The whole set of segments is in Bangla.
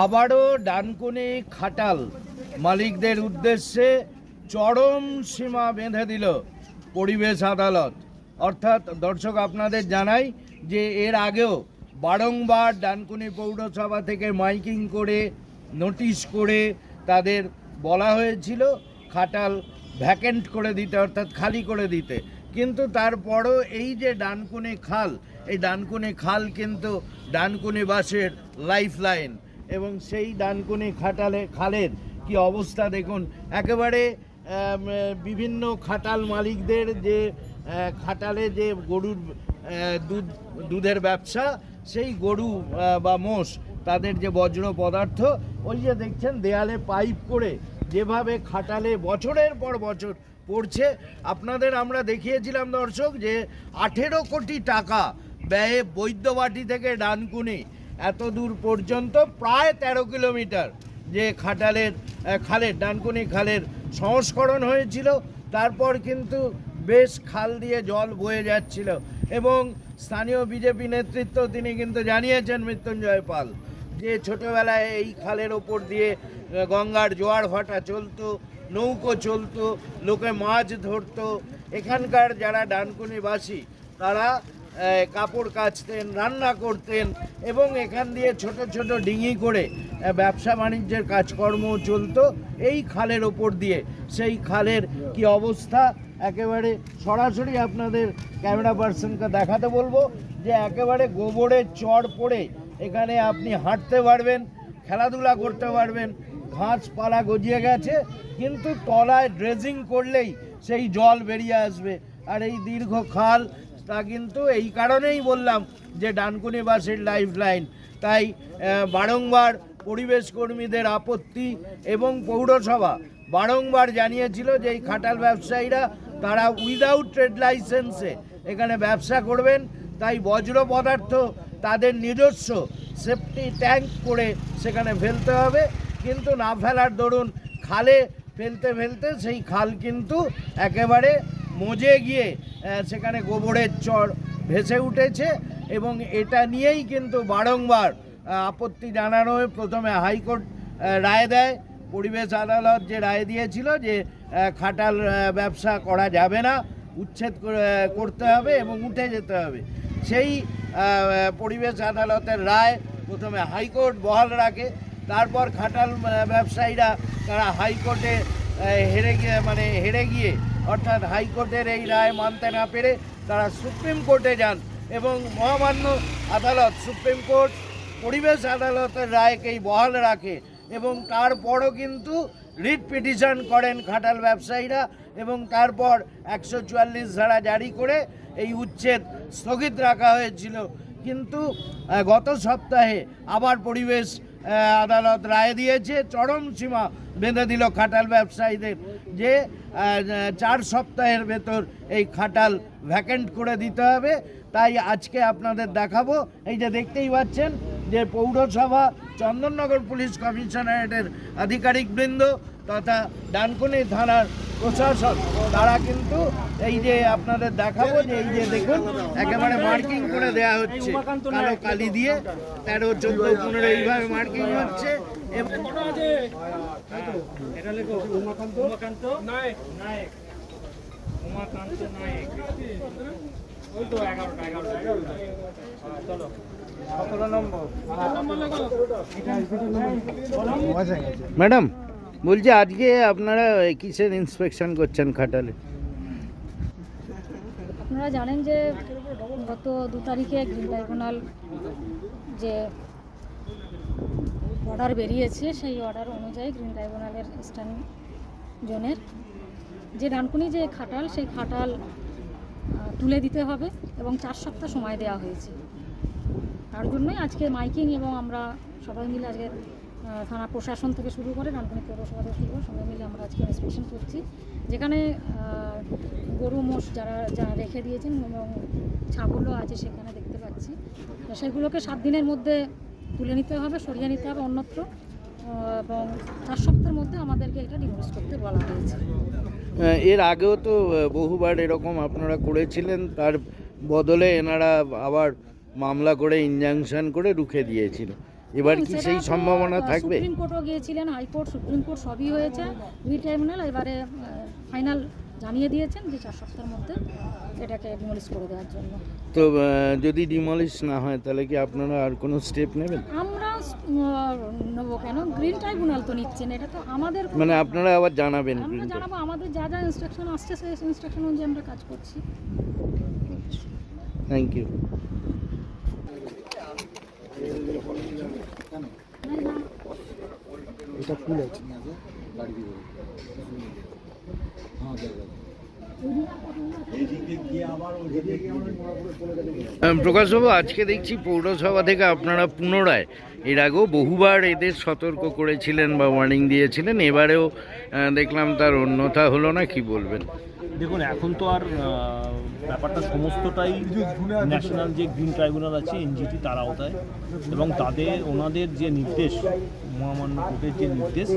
আবারও ডানকুনি খাটাল মালিকদের উদ্দেশ্যে চরম সীমা বেঁধে দিল পরিবেশ আদালত। অর্থাৎ দর্শক আপনাদের জানাই যে এর আগেও বারংবার ডানকুনি পৌরসভা থেকে মাইকিং করে, নোটিশ করে তাদের বলা হয়েছিল খাটাল ভ্যাকেন্ট করে দিতে, অর্থাৎ খালি করে দিতে। কিন্তু তারপরও এই যে ডানকুনি খাল, এই ডানকুনি খাল কিন্তু ডানকুনি বাসের লাইফ লাইন এবং সেই ডানকুনি খাটালে খালের কি অবস্থা দেখুন। একেবারে বিভিন্ন খাটাল মালিকদের যে খাটালে যে গরুর দুধ, দুধের ব্যবসা, সেই গরু বা মোষ, তাদের যে বজ্র পদার্থ, ওই যে দেখছেন দেয়ালে পাইপ করে যেভাবে খাটালে বছরের পর বছর পড়ছে। আপনাদের আমরা দেখিয়েছিলাম দর্শক যে আঠেরো কোটি টাকা ব্যয়ে বৈদ্যবাটি থেকে ডানকুনি এত দূর পর্যন্ত প্রায় তেরো কিলোমিটার যে খাটালের খালের, ডানকুনি খালের সংস্করণ হয়েছিল। তারপর কিন্তু বেশ খাল দিয়ে জল বয়ে যাচ্ছিল এবং স্থানীয় বিজেপি নেতৃত্ব তিনি কিন্তু জানিয়েছেন মৃত্যুঞ্জয় পাল যে ছোটবেলায় এই খালের ওপর দিয়ে গঙ্গার জোয়ার ভাটা চলতো, নৌকো চলতো, লোকে মাছ ধরতো। এখানকার যারা ডানকুনিবাসী, তারা কাপড় কাচতেন, রান্না করতেন এবং এখান দিয়ে ছোট ছোট ডিঙি করে ব্যবসা বাণিজ্যের কাজকর্ম চলতো। এই খালের ওপর দিয়ে। সেই খালের কি অবস্থা? একেবারে সরাসরি আপনাদের ক্যামেরা পার্সনকে দেখাতে বলব যে একেবারে গোবরের চড় পড়ে এখানে আপনি হাঁটতে পারবেন, খেলাধুলা করতে পারবেন ঘাসপালা গজিয়ে গেছে, কিন্তু তলায় ড্রেজিং করলেই সেই জল বেরিয়ে আসবে। আর এই দীর্ঘ খাল তা কিন্তু এই কারণেই বললাম যে ডানকুনি বাসের লাইফ লাইন তাই বারংবার পরিবেশ কর্মীদের আপত্তি এবং পৌরসভা বারংবার জানিয়েছিল যে এই খাটাল ব্যবসায়ীরা তারা উইদাউট ট্রেড লাইসেন্সে এখানে ব্যবসা করবেন। তাই বজ্র পদার্থ তাদের নিজস্ব সেফটি ট্যাঙ্ক করে সেখানে ফেলতে হবে। কিন্তু না ফেলার দরুন খালে ফেলতে ফেলতে সেই খাল কিন্তু একেবারে মজে গিয়ে সেখানে গোবরের চর ভেসে উঠেছে এবং এটা নিয়েই কিন্তু বারংবার আপত্তি জানানো প্রথমে হাইকোর্ট রায় দেয়। পরিবেশ আদালত যে রায় দিয়েছিল যে খাটাল ব্যবসা করা যাবে না, উচ্ছেদ করতে হবে এবং উঠে যেতে হবে। সেই পরিবেশ আদালতের রায় প্রথমে হাইকোর্ট বহাল রাখে, তারপর খাটাল ব্যবসায়ীরা তারা হাইকোর্টে হেরে গিয়ে মানে হেরে গিয়ে, অর্থাৎ হাইকোর্টের এই রায় মানতে না পেরে তারা সুপ্রিম কোর্টে যান এবং মহামান্য আদালত, সুপ্রিম কোর্ট পরিবেশ আদালতের রায়কেই বহাল রাখে এবং তারপরও কিন্তু রিট পিটিশন করেন খাটাল ব্যবসায়ীরা এবং তারপর একশো চুয়াল্লিশ ধারা জারি করে এই উচ্ছেদ স্থগিত রাখা হয়েছিল। কিন্তু গত সপ্তাহে আবার পরিবেশ আদালত রায় দিয়েছে, চরম সীমা বেঁধে দিল খাটাল ব্যবসায়ীদের যে চার সপ্তাহের ভেতর এই খাটাল ভ্যাকেন্ট করে দিতে হবে। তাই আজকে আপনাদের দেখাবো। এই যে দেখতেই পাচ্ছেন যে পৌরসভা চন্দননগর পুলিশ কমিশনারেটের আধিকারিকবৃন্দ তথা ডানকুনি থানার প্রশাসন। তারা কিন্তু এই যে আপনাদের দেখাবো যে এই যে দেখুন একেবারে মার্কিং করে দেয়া হচ্ছে। কালো কালি দিয়ে তেরো চোদ্দ পনেরো এইভাবে মার্কিং হচ্ছে। এবং উমাকান্ত? উমাকান্ত? নায়ক। নায়ক। উমাকান্ত নায়ক। ওই তো এগারোটা এগারোটা এগারোটা। চলো। সতেরো নম্বর। ম্যাডাম বলছি, আজকে আপনারা কিসের ইন্সপেকশন করছেন খাটালে? আপনারা জানেন যে গত দু তারিখে গ্রিন ট্রাইব্যুনাল যে অর্ডার বেরিয়েছে, সেই অর্ডার অনুযায়ী গ্রিন ট্রাইব্যুনালের ইস্টার্ন জোনের যে ডানকুনি যে খাটাল, সেই খাটাল তুলে দিতে হবে এবং চার সপ্তাহ সময় দেওয়া হয়েছে। তার জন্যই আজকে মাইকিং এবং আমরা সবাই মিলে আজকে থানা প্রশাসন থেকে শুরু করে ডানকুনি পৌরসভা থেকে শুরু করে সবাই মিলে আমরা আজকে ইন্সপেকশন করছি। যেখানে গরু, মোষ যারা যারা রেখে দিয়েছেন এবং ছাগলও আছে সেখানে দেখতে পাচ্ছি। সেগুলোকে সাত দিনের মধ্যে তুলে নিতে হবে, সরিয়ে নিতে হবে অন্যত্র এবং চার সপ্তাহের মধ্যে আমাদেরকে এটা ডিমোলিশ করতে বলা হয়েছে। এর আগেও তো বহুবার এরকম আপনারা করেছিলেন, তার বদলে এনারা আবার মামলা করে ইনজাংশন করে রুখে দিয়েছিল। এবার কি সেই সম্ভাবনা থাকবে? সুপ্রিম কোর্টও গিয়েছিলেন হাইকোর্ট সুপ্রিম কোর্ট সবই হয়েছে। দুই ট্রাইব্যুনাল এবারে ফাইনাল জানিয়ে দিয়েছেন যে চার সপ্তাহের মধ্যে এটাকে ডিমলিশ করে দেওয়ার জন্য। তো যদি ডিমলিশ না হয় তাহলে কি আপনারা আর কোনো স্টেপ নেবেন? আমরা নেব কেন? গ্রিন ট্রাইব্যুনাল তো নিচ্ছেন এটা তো আমাদের মানে আপনারা আবার জানাবেন আমরা জানাব আমাদের যা যা ইনস্ট্রাকশন আসছে সেই ইনস্ট্রাকশন অনুযায়ী আমরা কাজ করছি। থ্যাংক ইউ প্রকাশবাবু আজকে দেখছি পৌরসভা থেকে আপনারা পুনরায় এর আগেও বহুবার এদের সতর্ক করেছিলেন বা ওয়ার্নিং দিয়েছিলেন এবারেও দেখলাম তার অন্যথা হলো না কি বলবেন? দেখুন এখন তো আর ব্যাপারটা সমস্তটাই ন্যাশনাল যে গ্রিন ট্রাইব্যুনাল আছে, এনজিটি তার আওতায়। এবং তাদের, ওনাদের যে নির্দেশ, মহামান্য কোর্টের যে নির্দেশ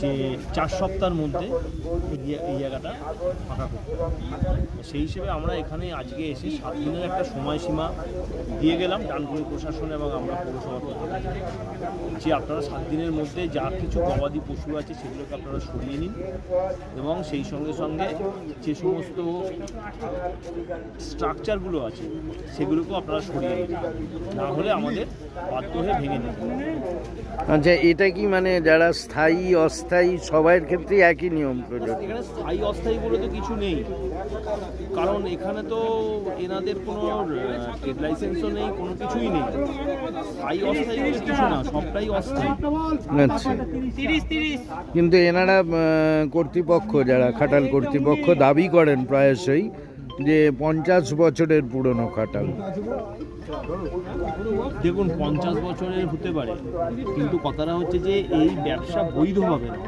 যে চার সপ্তাহের মধ্যে এই জায়গাটা ফাঁকা করতে। সেই হিসেবে আমরা এখানে আজকে এসে সাত দিনের একটা সময়সীমা দিয়ে গেলাম ডানকুনি প্রশাসন এবং আমরা পৌরসভা তরফ যে আপনারা সাত দিনের মধ্যে যা কিছু গবাদি পশু আছে সেগুলোকে আপনারা সরিয়ে নিন এবং সেই সঙ্গে সঙ্গে যে সমস্ত স্ট্রাকচারগুলো আছে সেগুলোকেও আপনারা সরিয়ে নিন না হলে আমাদের বাধ্য হয়ে ভেঙে হবে। আচ্ছা এটা কি মানে যারা স্থায়ী অস্থায়ী সবার ক্ষেত্রেই একই নিয়ম প্রযোজ্য। এখানে স্থায়ী অস্থায়ী বলে তো কিছু নেই। কারণ এখানে তো এনাদের কোনো ট্রেড লাইসেন্সও নেই কোনো কিছুই নেই। স্থায়ী অস্থায়ী বলে কিছু না সবটাই অস্থায়ী। আচ্ছা। কিন্তু এনারা কর্তৃপক্ষ যারা খাটাল কর্তৃপক্ষ দাবি করেন প্রায়শই যে পঞ্চাশ বছরের পুরনো খাটাল। দেখুন পঞ্চাশ বছরের হতে পারে কিন্তু কথাটা হচ্ছে যে এই ব্যবসা বৈধ হবে না।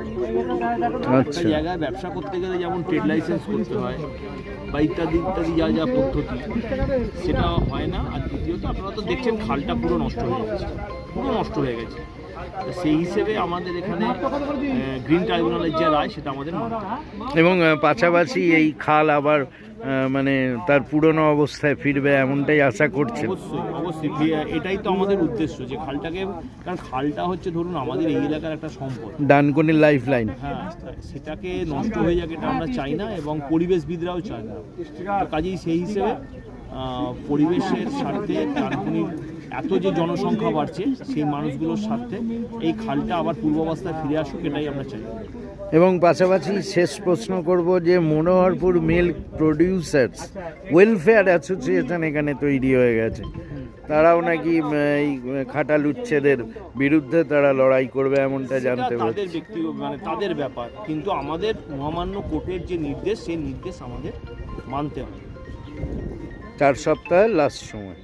একটা আচ্ছা। জায়গায় ব্যবসা করতে গেলে যেমন ট্রেড লাইসেন্স করতে হয় বা ইত্যাদি ইত্যাদি যা যা পদ্ধতি সেটা হয় না। আর দ্বিতীয়ত আপনারা তো দেখছেন খালটা পুরো নষ্ট হয়ে গেছে পুরো নষ্ট হয়ে গেছে। সেই হিসেবে আমাদের এখানে গ্রিন ট্রাইব্যুনালের যে রায় সেটা আমাদের এবং পাশাপাশি এই খাল আবার মানে তার পুরনো অবস্থায় ফিরবে এমনটাই আশা করছে অবশ্যই অবশ্যই এটাই তো আমাদের উদ্দেশ্য যে খালটাকে কারণ খালটা হচ্ছে ধরুন আমাদের এই এলাকার একটা সম্পদ। ডানকুনির লাইফ লাইন হ্যাঁ সেটাকে নষ্ট হয়ে যাক এটা আমরা চাই না এবং পরিবেশবিদরাও চায় না। কাজেই সেই হিসেবে পরিবেশের স্বার্থে ডানকুনির এত যে জনসংখ্যা বাড়ছে সেই মানুষগুলোর স্বার্থে এই খালটা আবার পূর্বাবস্থায় ফিরে আসুক এটাই আমরা চাই। এবং পাশাপাশি শেষ প্রশ্ন করব যে Manoharpur milk producers welfare association এখানে তৈরি হয়ে গেছে। তারাও নাকি এই খাটাল উচ্ছেদের বিরুদ্ধে তারা লড়াই করবে এমনটা জানতে তাদের মানে তাদের ব্যাপার। কিন্তু আমাদের মহামান্য কোর্টের যে নির্দেশ সেই নির্দেশ আমাদের মানতে হবে। চার সপ্তাহের লাস্ট সময়।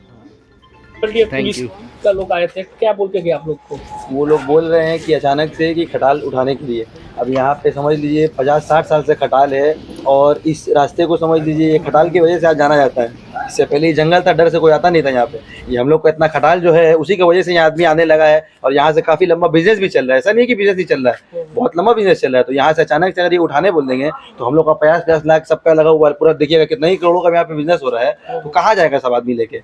पुलिस. का लोग आए थे। क्या बोल के गए आप लोग को? वो लोग बोल रहे हैं कि अचानक से कि खटाल उठाने के लिए। अब यहाँ पे समझ लीजिए पचास साठ साल से खटाल है और इस रास्ते को समझ लीजिए ये खटाल की वजह से आज जाना जाता है। इससे पहले जंगल था, डर से कोई आता नहीं था यहाँ पे। ये हम लोग का इतना खटाल जो है, उसी की वजह से यहाँ आदमी आने लगा है और यहाँ से काफ़ी लंबा बिज़नेस भी चल रहा है। ऐसा नहीं कि बिज़नेस नहीं चल रहा है, बहुत लंबा बिज़नेस चल रहा है। तो यहाँ से अचानक से अगर ये उठाने बोल देंगे तो हम लोग का पचास पचास लाख सबका लगा हुआ है। पूरा देखिएगा कितना ही करोड़ों का यहाँ पे बिज़नेस हो रहा है। तो कहाँ जाएगा सब आदमी लेके?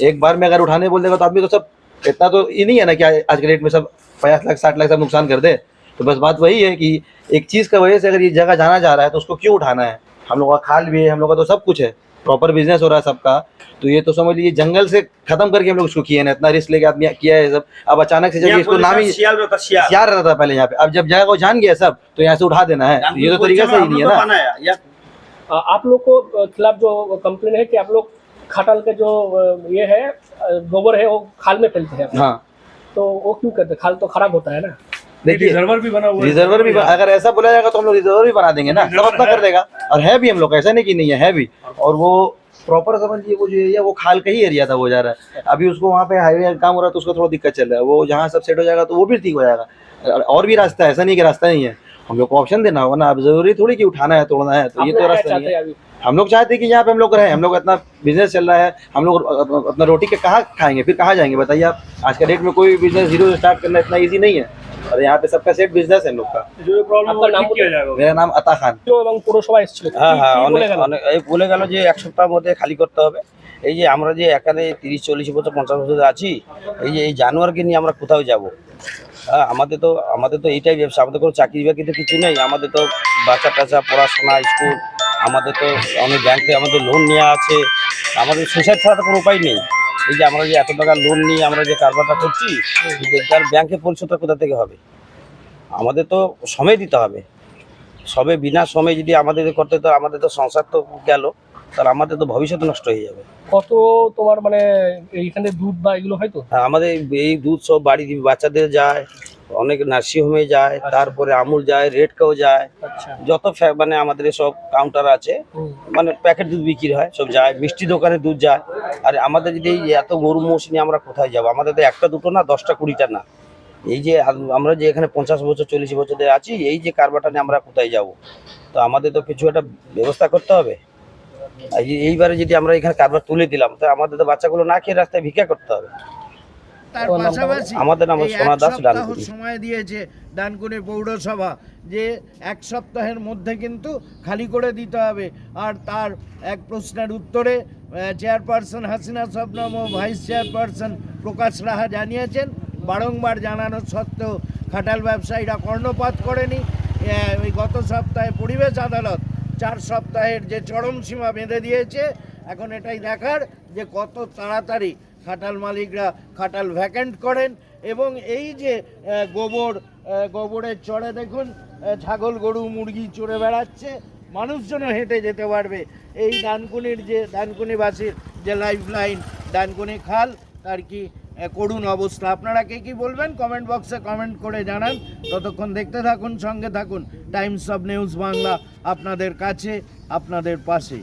एक बार में अगर उठाने बोल देगा तो आदमी तो सब, इतना तो ये नहीं है ना कि आज के डेट में सब पचास लाख, साठ लाख सब नुकसान कर दे। तो बस बात वही है कि एक चीज़ का वजह से अगर ये जगह जाना जा रहा है तो उसको क्यों उठाना है? हम लोग का खाल भी है, हम लोग का तो सब कुछ है। प्रॉपर बिज़नेस हो रहा है सबका। तो ये तो समझ लीजिए जंगल से खत्म करके हम लोग इसको किए ना इतना रिस्क लेके आदमी किया है सब। अब अचानक से जब इसको नाम ही सियार रहता था पहले यहाँ पे। अब जब जगह को जान गया सब तो यहाँ से उठा देना है। तो ये तो तरीका सही नहीं है ना। आप लोग को खिलाफ जो कंप्लेन है कि आप लोग खटाल के जो ये है गोबर है वो खाल में फैलते हैं। हाँ। तो वो क्यों करते खाल तो खराब होता है ना। देखिए रिजर्वर भी बना हुआ रिजर्वर भी अगर ऐसा बोला जाएगा तो हम लोग रिजर्वर भी बना देंगे ना। सब अपना कर देगा। और है भी हम लोग ऐसा नहीं कि नहीं है है भी। और वो प्रॉपर समझिए वो जो एरिया वो खाल का ही एरिया था वो जा रहा है। अभी उसको वहाँ पे हाईवे काम हो रहा है तो उसका थोड़ा दिक्कत चल रहा है। वो जहाँ सब सेट हो जाएगा तो वो भी ठीक हो जाएगा। और भी रास्ता है ऐसा नहीं कि रास्ता नहीं है। हम लोग को ऑप्शन देना होगा ना। अब ज़रूरी थोड़ी कि उठाना है तोड़ना है तो ये तो रास्ता नहीं है। हम लोग चाहते हैं कि यहाँ पे हम लोग रहे। हम लोग इतना बिज़नेस चल रहा है। हम लोग अपना रोटी के कहाँ खाएँगे? फिर कहाँ जाएँगे? बताइए आप। आज का डेट में कोई बिज़नेस ज़ीरो से स्टार्ट करना इतना इजी नहीं है। और यहाँ पे सबका सेट बिजनेस है हम लोग का आपका नाम बोलिए। मेरा नाम अता खान जो এবং পৌরসভা এসেছিল হ্যাঁ কি- হ্যাঁ কি বলে অনেক গেল? অনেক এই বলে গেল যে এক সপ্তাহের মধ্যে খালি করতে হবে এই যে আমরা যে এখানে তিরিশ চল্লিশ বছর পঞ্চাশ বছর ধরে আছি এই যে এই জানোয়ারকে নিয়ে আমরা কোথাও যাব হ্যাঁ আমাদের তো আমাদের তো এইটাই ব্যবসা আমাদের কোনো চাকরি বাকরি তো কিছু নেই আমাদের তো বাচ্চা টাচ্চা পড়াশোনা স্কুল আমাদের তো অনেক ব্যাংক থেকে আমাদের লোন নেওয়া আছে আমাদের সুসাইড ছাড়া তো কোনো উপায় নেই এই যে আমরা যে এত টাকা লোন নিয়ে আমরা যে কারবারটা করছি তার ব্যাংকে পরিশোধটা কোথা থেকে হবে? আমাদের তো সময় দিতে হবে। সবে বিনা সময় যদি আমাদের করতে তো আমাদের তো সংসার তো গেল তাহলে আমাদের তো ভবিষ্যৎ নষ্ট হয়ে যাবে। কত তোমার মানে এইখানে দুধ বা এগুলো হয়তো হ্যাঁ, আমাদের এই দুধ সব বাড়ি বাচ্চাদের যায় অনেক নার্সিংহোমে যায় তারপরে আমুল যায় রেড রেডকেও যায়। আচ্ছা। যত মানে আমাদের সব কাউন্টার আছে মানে প্যাকেট দুধ বিক্রি হয় সব যায় মিষ্টি দোকানে দুধ যায়। আর আমাদের যদি এত গরু মোষ নিয়ে আমরা কোথায় যাব? আমাদের তো একটা দুটো না দশটা কুড়িটা না। এই যে আমরা যে এখানে পঞ্চাশ বছর চল্লিশ বছর ধরে আছি এই যে কারবারটা নিয়ে আমরা কোথায় যাব? তো আমাদের তো কিছু একটা ব্যবস্থা করতে হবে। এইবারে যদি আমরা এখানে কারবার তুলে দিলাম তো আমাদের তো বাচ্চাগুলো না খেয়ে রাস্তায় ভিক্ষা করতে হবে। তার পাশাপাশি আমাদের নাম সোনা এক দাস সপ্তাহ সময় দিয়েছে ডানকুনি পৌরসভা যে এক সপ্তাহের মধ্যে কিন্তু খালি করে দিতে হবে। আর তার এক প্রশ্নের উত্তরে চেয়ারপারসন হাসিনা শবনম ও ভাইস চেয়ারপারসন প্রকাশ রাহা জানিয়েছেন বারংবার জানানো সত্ত্বেও খাটাল ব্যবসায়ীরা কর্ণপাত করেনি। ওই গত সপ্তাহে পরিবেশ আদালত চার সপ্তাহের যে চরম সীমা বেঁধে দিয়েছে এখন এটাই দেখার যে কত তাড়াতাড়ি খাটাল মালিকরা খাটাল ভ্যাকেন্ট করেন এবং এই যে গোবর গোবরের চড়ে দেখুন ছাগল, গরু, মুরগি চড়ে বেড়াচ্ছে, মানুষজনও হেঁটে যেতে পারবে। এই ডানকুনির যে, ডানকুনিবাসীর যে লাইফ লাইন ডানকুনি খাল, তার কি করুণ অবস্থা? আপনারা কে কি বলবেন? কমেন্ট বক্সে কমেন্ট করে জানান। ততক্ষণ দেখতে থাকুন, সঙ্গে থাকুন। টাইমস অফ নিউজ বাংলা আপনাদের কাছে, আপনাদের পাশে